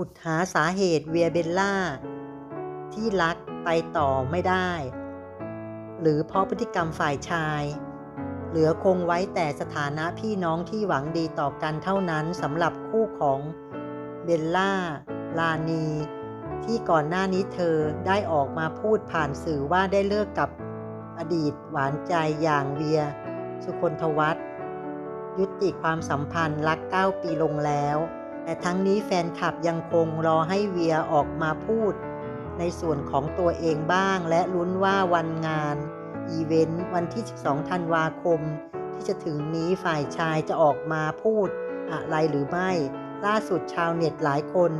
ขุดหาสาเหตุเวียเบลล่า ที่รักไปต่อไม่ได้ หรือเพราะพฤติกรรมฝ่ายชาย เหลือคงไว้แต่สถานะพี่น้องที่หวังดีต่อกันเท่านั้นสำหรับคู่ของเบลล่า ลานี ที่ก่อนหน้านี้เธอได้ออกมาพูดผ่านสื่อว่าได้เลิกกับอดีตหวานใจอย่างเวีย สุคนทวัฒน์ยุติความสัมพันธ์รัก 9 ปีลงแล้ว แต่ทั้งนี้แฟนคลับยังคงรอให้เวียออกมาพูด ในส่วนของตัวเองบ้าง และลุ้นว่าวันงาน อีเวนต์วันที่ 12 ธันวาคม ที่จะถึงนี้ฝ่ายชายจะออกมาพูดอะไรหรือไม่ ล่าสุดชาวเน็ตหลายคน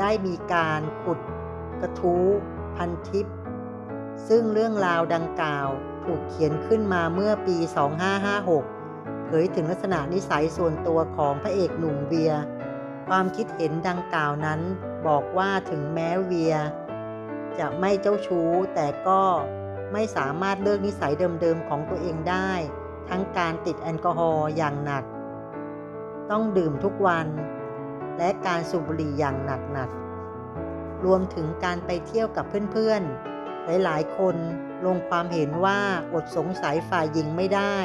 ได้มีการขุดกระทู้พันทิป ซึ่งเรื่องราวดังกล่าวถูกเขียนขึ้นมาเมื่อปี 2556 เผยถึงลักษณะนิสัยส่วนตัวของพระเอกหนุ่มเวีย ความคิดเห็นดังกล่าวนั้นบอกว่าถึงแม้เวีย จะไม่เจ้าชู้แต่ก็ไม่สามารถเลิกนิสัยเดิมๆของตัวเองได้ ทั้งการติดแอลกอฮอล์อย่างหนัก ต้องดื่มทุกวัน และการสูบบุหรี่อย่างหนักๆรวมถึงการไปเที่ยวกับเพื่อนๆ หลายๆ คนลงความเห็นว่าอดสงสัยฝ่ายหญิงไม่ได้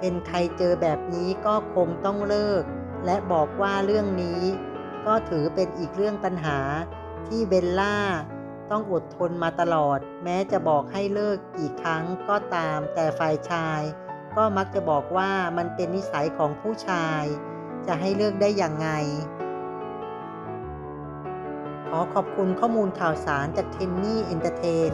เป็นใครเจอแบบนี้ก็คงต้องเลิก และบอกว่าเรื่องนี้ ก็ถือเป็นอีกเรื่องปัญหาที่เบลล่าต้องอดทนมาตลอด แม้จะบอกให้เลิกกี่ครั้งก็ตาม แต่ฝ่ายชาย ก็มักจะบอกว่ามันเป็นนิสัยของผู้ชาย จะให้เลิกได้อย่างไง ขอขอบคุณข้อมูลข่าวสารจากเทนนี่เอนเตอร์เทน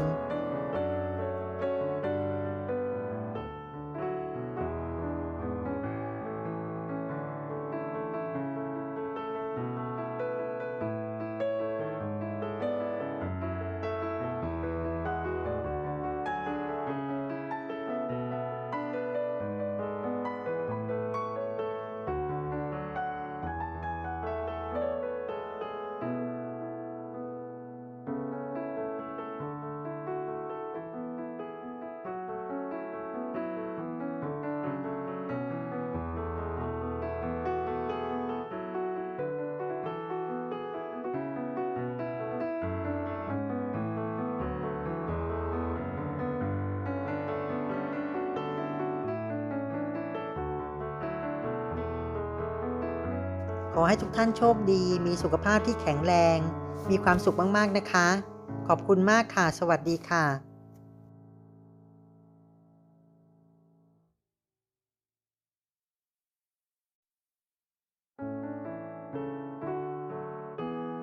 ขอให้ทุกท่านโชคดี มีสุขภาพที่แข็งแรง มีความสุขมากๆนะคะ ขอบคุณมากค่ะ สวัสดีค่ะ